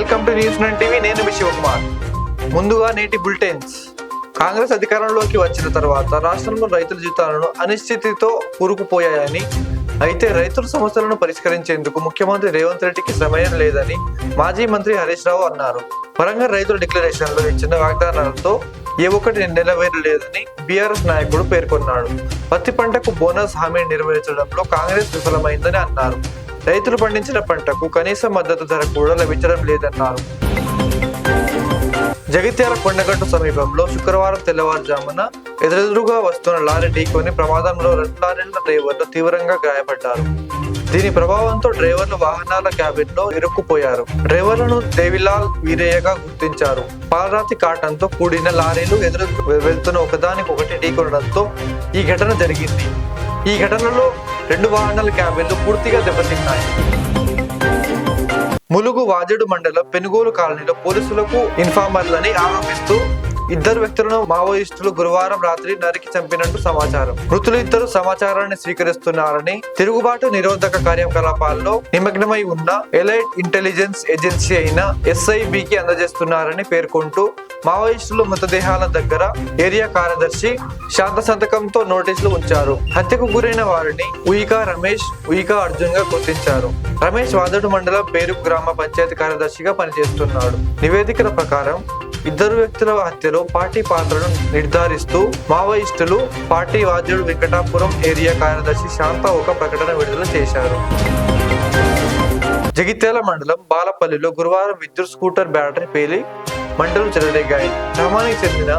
News nine TV నేను మీ శివకుమార్. ముందుగా నేటి బులెటిన్స్. కాంగ్రెస్ అధికారంలోకి వచ్చిన తర్వాత రాష్ట్రంలో రైతుల జీతాలను అనిశ్చితితో కూరుకుపోయాయని అయితే రైతుల సమస్యలను పరిష్కరించేందుకు ముఖ్యమంత్రి రేవంత్ రెడ్డికి సమయం లేదని మాజీ మంత్రి హరీష్ రావు అన్నారు. వరంగల్ రైతుల డిక్లరేషన్లో ఇచ్చిన వాగ్దానాలతో ఏ ఒక్కటి నెరవేరలేదని బీఆర్ఎస్ నాయకుడు పేర్కొన్నాడు. పత్తి పంటకు బోనస్ హామీ నెరవేర్చడంలో కాంగ్రెస్ విఫలమైందని అన్నారు. రైతులు పండించిన పంటకు కనీస మద్దతు ధర కూడా లభించడం లేదన్నారు. జగిత్యాల కొండగట్టు సమీపంలో శుక్రవారం తెల్లవారుజామున ఎదురెదురుగా వస్తున్న లారీ ఢీకొని ప్రమాదంలో రెండు లారీల డ్రైవర్లు తీవ్రంగా గాయపడ్డారు. దీని ప్రభావంతో డ్రైవర్లు వాహనాల క్యాబిన్లో ఇరుక్కుపోయారు. డ్రైవర్లను దేవిలాల్ వీరయ్యగా గుర్తించారు. పాలరాతి కాటంతో కూడిన లారీలు ఎదురు వెళ్తున్న ఒకదానికొకటి ఢీకొనడంతో ఈ ఘటన జరిగింది. ఈ ఘటనలో రెండు వాహనాల క్యాబిన్లు పూర్తిగా దెబ్బతిన్నాయి. ములుగు వాజడు మండలం పెనుగోలు కాలనీలో పోలీసులకు ఇన్ఫార్మర్లని ఆరోపిస్తూ ఇద్దరు వ్యక్తులను మావోయిస్టులు గురువారం రాత్రి నరికి చంపినట్టు సమాచారం. మృతులు ఇద్దరు సమాచారాన్ని స్వీకరిస్తున్నారని తిరుగుబాటు నిరోధక కార్యకలాపాల్లో నిమగ్నమై ఉన్న ఎలైట్ ఇంటెలిజెన్స్ ఏజెన్సీ అయిన ఎస్ఐబికి అందజేస్తున్నారని పేర్కొంటూ మావోయిస్టులు మృతదేహాల దగ్గర ఏరియా కార్యదర్శి శాంత సంతకంతో నోటీసులు ఉంచారు. హత్యకు గురైన వారిని ఉయికా రమేష్ ఉయికా అర్జున్గా గుర్తించారు. రమేష్ వాదడు మండలం పేరు గ్రామ పంచాయతీ కార్యదర్శిగా పనిచేస్తున్నాడు. నివేదికల ప్రకారం ఇద్దరు వ్యక్తుల హత్యలో పార్టీ పాత్రను నిర్ధారిస్తూ మావోయిస్టులు పార్టీ వాద్యుడు వెంకటాపురం ఏరియా కార్యదర్శి శాంత ఒక ప్రకటన విడుదల చేశారు. జగిత్యాల మండలం బాలపల్లిలో గురువారం విద్యుత్ స్కూటర్ బ్యాటరీ పేలి మంటలు చెలరేగాయి. గ్రామానికి చెందిన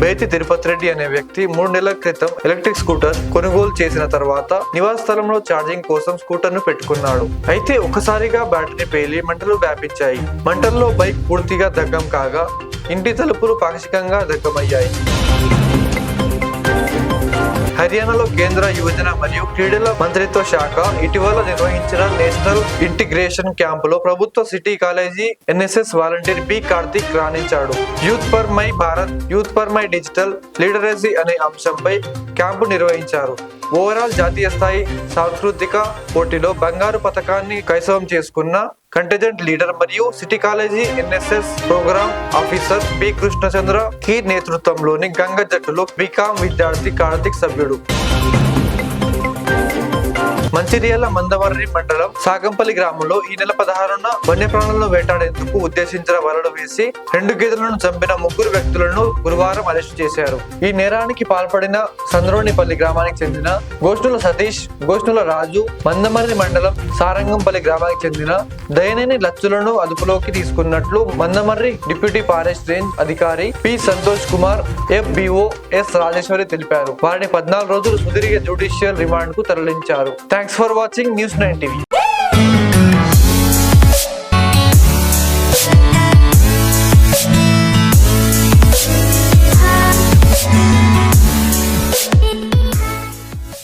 బేతి తిరుపతి రెడ్డి అనే వ్యక్తి మూడు నెలల క్రితం ఎలక్ట్రిక్ స్కూటర్ కొనుగోలు చేసిన తర్వాత నివాస స్థలంలో ఛార్జింగ్ కోసం స్కూటర్ను పెట్టుకున్నాడు. అయితే ఒక్కసారిగా బ్యాటరీ పేలి మంటలు వ్యాపించాయి. మంటల్లో బైక్ పూర్తిగా దగ్గం కాగా ఇంటి తలుపులు పాక్షికంగా దగ్గమయ్యాయి హర్యానాలో కేంద్ర యువజన మరియు క్రీడల మంత్రిత్వ శాఖ ఇటీవల నిర్వహించిన నేషనల్ ఇంటిగ్రేషన్ క్యాంపులో ప్రభుత్వ city college NSS volunteer B Karthik రాణించాడు. Youth for my Bharat youth for my digital leadership అనే అంశంపై క్యాంపు నిర్వహించారు. ఓవరాల్ జాతీయ స్థాయి సాంస్కృతిక పోటీలో బంగారు పథకాన్ని కైసవం చేసుకున్న కంటెజెంట్ లీడర్ మరియు city college NSS program officer B Krishnachandra key నేతృత్వంలోని గంగ జట్టులో బీకామ్ విద్యార్థి కార్తిక్ సభ్యుడు. మంచిర్యాల మందవర్రి మండలం సాగంపల్లి గ్రామంలో ఈ నెల పదహారున వన్యప్రాణులను వేటాడేందుకు ఉద్దేశించిన వలలు వేసి రెండు గేదెలను చంపిన ముగ్గురు వ్యక్తులను గురువారం అరెస్టు చేశారు. ఈ నేరానికి పాల్పడిన సంద్రోనిపల్లి గ్రామానికి చెందిన గోష్ణుల సతీష్ గోష్ణుల రాజు మందమర్రి మండలం సారంగంపల్లి గ్రామానికి చెందిన దయనేని లచ్చులను అదుపులోకి తీసుకున్నట్లు మందమర్రి డిప్యూటీ ఫారెస్ట్ రేంజ్ అధికారి P Santosh Kumar FBO S Rajeshwari తెలిపారు. వారిని పద్నాలుగు రోజులు సుదీర్ఘ జ్యుడిషియల్ రిమాండ్కు తరలించారు thanks for watching news nine TV